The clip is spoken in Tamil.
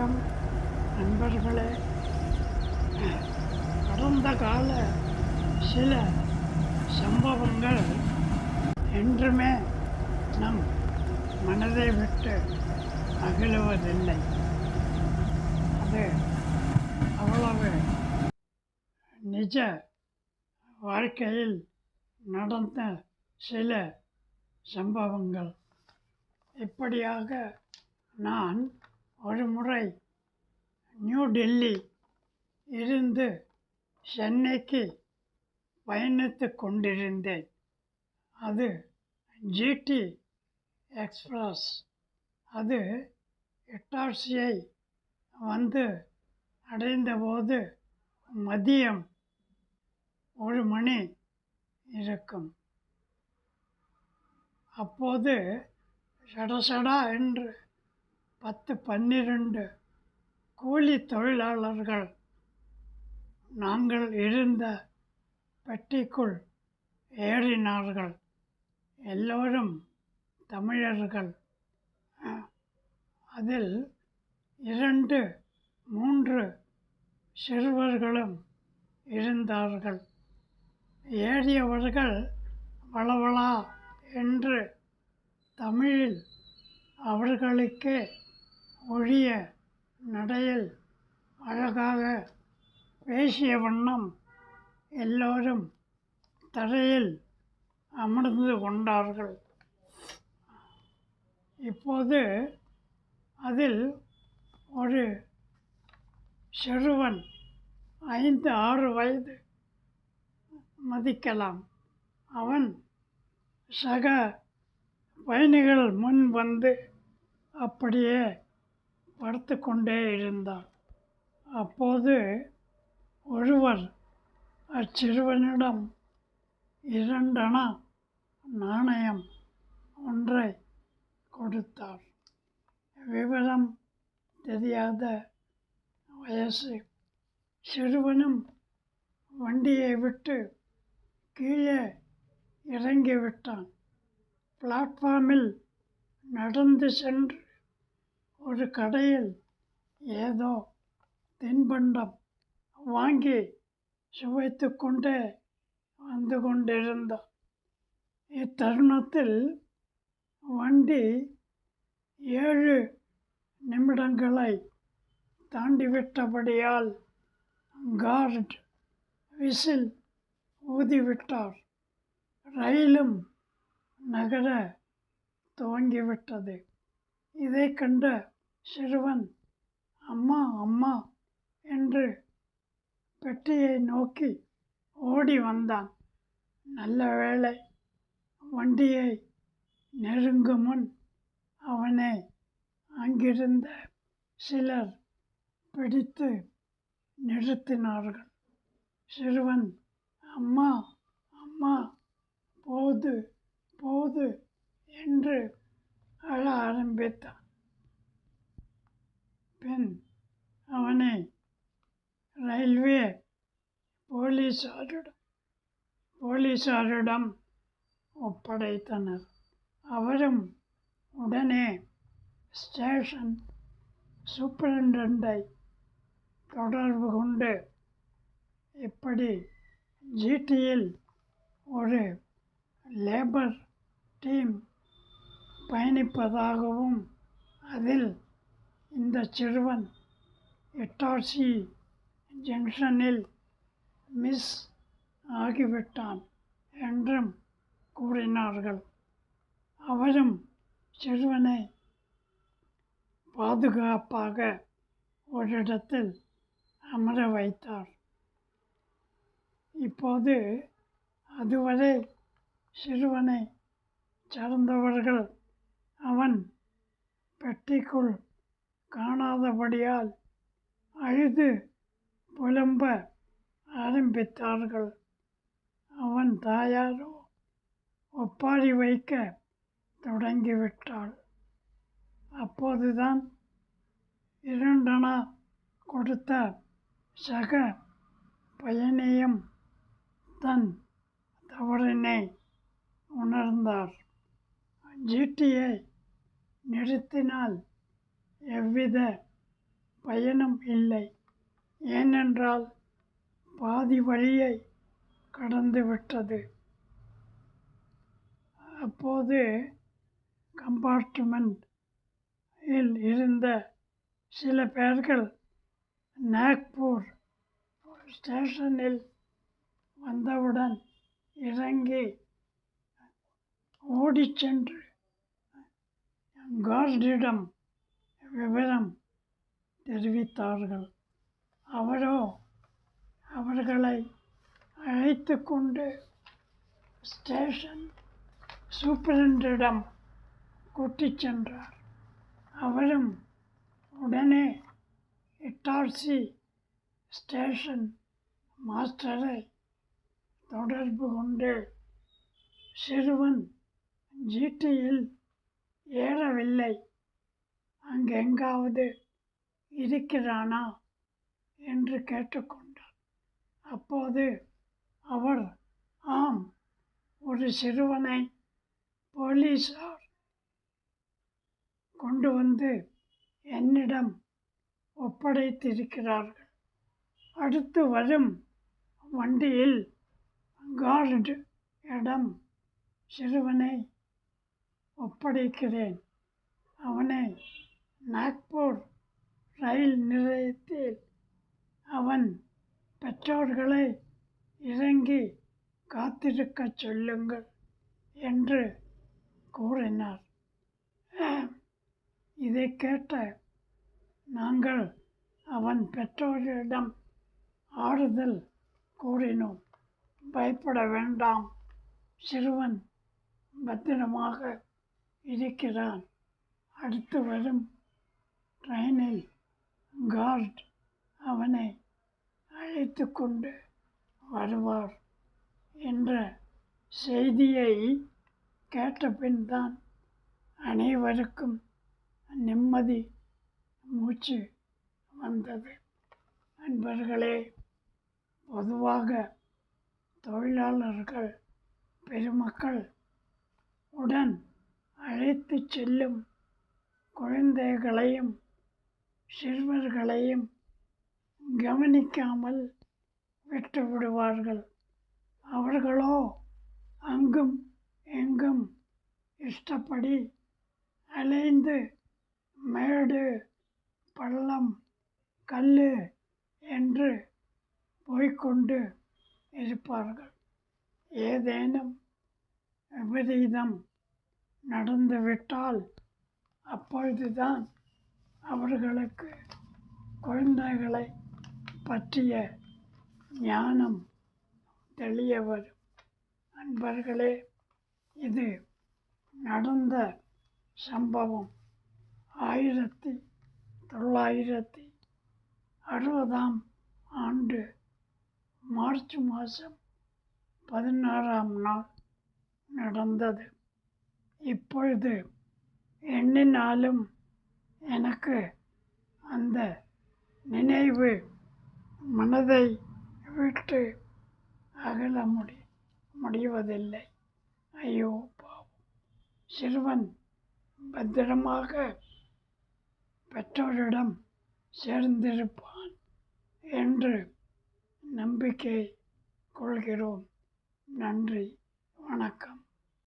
வணக்கம் நண்பர்களே. கடந்த கால சில சம்பவங்கள் என்றுமே நம் மனதை விட்டு அகலுவதில்லை. அது அவ்வளவு நிஜ வாழ்க்கையில் நடந்த சில சம்பவங்கள். இப்படியாக நான் ஒரு முறை நியூ டெல்லி இருந்து சென்னைக்கு பயணித்து கொண்டிருந்தேன். அது ஜிடி எக்ஸ்பிரஸ். அது இட்டார்சியை வந்து அடைந்தபோது மதியம் ஒரு மணி இருக்கும். அப்போது சடசடா என்று பத்து பன்னிரண்டு கூலி தொழிலாளர்கள். நாங்கள் இருந்த பெட்டிக்குள் ஏறினார்கள். எல்லோரும் தமிழர்கள். அதில் இரண்டு மூன்று சிறுவர்களும் இருந்தார்கள். ஏறியவர்கள் வளவளா என்று தமிழில் அவர்களுக்கே ஒழிய நடையில் அழகாக பேசிய வண்ணம் எல்லோரும் தரையில் அமர்ந்து கொண்டார்கள். இப்போது அதில் ஒரு சிறுவன் ஐந்து ஆறு வயது மதிக்கலாம். அவன் சக பயணிகள் முன் வந்து அப்படியே படுத்து கொண்டே இருந்தார் அப்போது ஒருவர் அச்சிறுவனிடம் இரண்டணா நாணயம் ஒன்றை கொடுத்தார். விவரம் தெரியாத வயசு. சிறுவனும் வண்டியை விட்டு கீழே இறங்கிவிட்டான். பிளாட்ஃபார்மில் நடந்து சென்று ஒரு கடையில் ஏதோ தின்பண்டம் வாங்கி சுவைத்து கொண்டே வந்து கொண்டிருந்தான். இத்தருணத்தில் வண்டி ஏழு நிமிடங்களை தாண்டிவிட்டபடியால் கார்ட் விசில் ஊதிவிட்டார். ரயிலும் நகர துவங்கிவிட்டது. இதை கண்ட சிறுவன் அம்மா அம்மா என்று பெட்டியை நோக்கி ஓடி வந்தான். நல்ல வேளை வண்டியை நெருங்கும் முன் அவனை அங்கிருந்த சிலர் பிடித்து நிறுத்தினார்கள். சிறுவன் அம்மா அம்மா போது போது என்று அழ ஆரம்பித்தான். பின் அவனை ரயில்வே போலீஸாரிடம் போலீஸாரிடம் ஒப்படைத்தனர். அவரும் உடனே ஸ்டேஷன் சூப்பரண்டை தொடர்பு கொண்டு இப்படி ஜிடியில் ஒரு லேபர் டீம் பயணிப்பதாகவும் அதில் இந்த சிறுவன் எட்டார்சி ஜங்ஷனில் மிஸ் ஆகிவிட்டான் என்றும் கூறினார்கள். அவரும் சிறுவனை பாதுகாப்பாக ஒரு இடத்தில் அமர வைத்தார். இப்போது அதுவரை சிறுவனை சார்ந்தவர்கள் அவன் பெட்டிக்குள் காணாதபடியால் அழுது புலம்ப ஆரம்பித்தார்கள். அவன் தாயாரோ ஒப்பாரி வைக்க தொடங்கிவிட்டாள். அப்போதுதான் இரண்டனா கொடுத்த சக பயனையும் தன் தவறினை உணர்ந்தார். ஜிடியை நிறுத்தினால் எவ்வித பயனும் இல்லை. ஏனென்றால் பாதி வழியை கடந்துவிட்டது அப்போது கம்பார்ட்மெண்ட் இல் இருந்த சில பேர்கள் நாக்பூர் ஸ்டேஷனில் வந்தவுடன் இறங்கி ஓடிச் சென்று கார்டிடம் விவரம் தெரிவித்தார்கள். அவரோ அவர்களை அழைத்து கொண்டு ஸ்டேஷன் சூப்பரண்டிடம் கூட்டிச் சென்றார். அவரும் உடனே இட்டார்சி ஸ்டேஷன் மாஸ்டரை தொடர்பு கொண்டு சிறுவன் ஜிடியில் ஏறவில்லை. அங்கெங்காவது இருக்கிறானா என்று கேட்டுக்கொண்டார் அப்போது அவர் ஆம் ஒரு சிறுவனை போலீஸார் கொண்டு வந்து என்னிடம் ஒப்படைத்திருக்கிறார்கள். அடுத்து வரும் வண்டியில் கார்டு இடம் சிறுவனை ஒப்படைக்கிறேன். அவனை நாக்பூர் ரயில் நிலையத்தில் அவன் பெற்றோர்களை இறங்கி காத்திருக்கச் சொல்லுங்கள் என்று கூறினார். இதை கேட்ட நாங்கள் அவன் பெற்றோரிடம் ஆறுதல் கூறினோம். பயப்பட வேண்டாம். சிறுவன் பத்திரமாக இருக்கிறான். அடுத்து வரும் ட்ரெயினில் கார்ட் அவனை அழைத்து கொண்டு வருவார் என்ற செய்தியை கேட்டபின் தான் அனைவருக்கும் நிம்மதி மூச்சு வந்தது. நண்பர்களே பொதுவாக தொழிலாளர்கள் பெருமக்கள் உடன் அழைத்து செல்லும் குழந்தைகளையும் சிறுவர்களையும் கவனிக்காமல் விட்டு விடுவார்கள். அவர்களோ அங்கும் எங்கும் இஷ்டப்படி அலைந்து மேடு பள்ளம் கல் என்று போய்க்கொண்டு இருப்பார்கள். ஏதேனும் விபரீதம் நடந்துவிட்டால் அப்பொழுதுதான் அவர்களுக்கு குழந்தைகளை பற்றிய ஞானம் தெளிய வரும். நண்பர்களே இது நடந்த சம்பவம். ஆயிரத்தி தொள்ளாயிரத்தி அறுபதாம் ஆண்டு மார்ச் மாதம் பதினாறாம் நாள் நடந்தது. இப்பொழுது எண்ணினாலும் எனக்கு அந்த நினைவு மனதை விட்டு அகல முடி முடிவதில்லை. ஐயோ பாவம். சிறுவன் பத்திரமாக பெற்றோரிடம் சேர்ந்திருப்பான் என்று நம்பிக்கை கொள்கிறோம். நன்றி. வணக்கம்.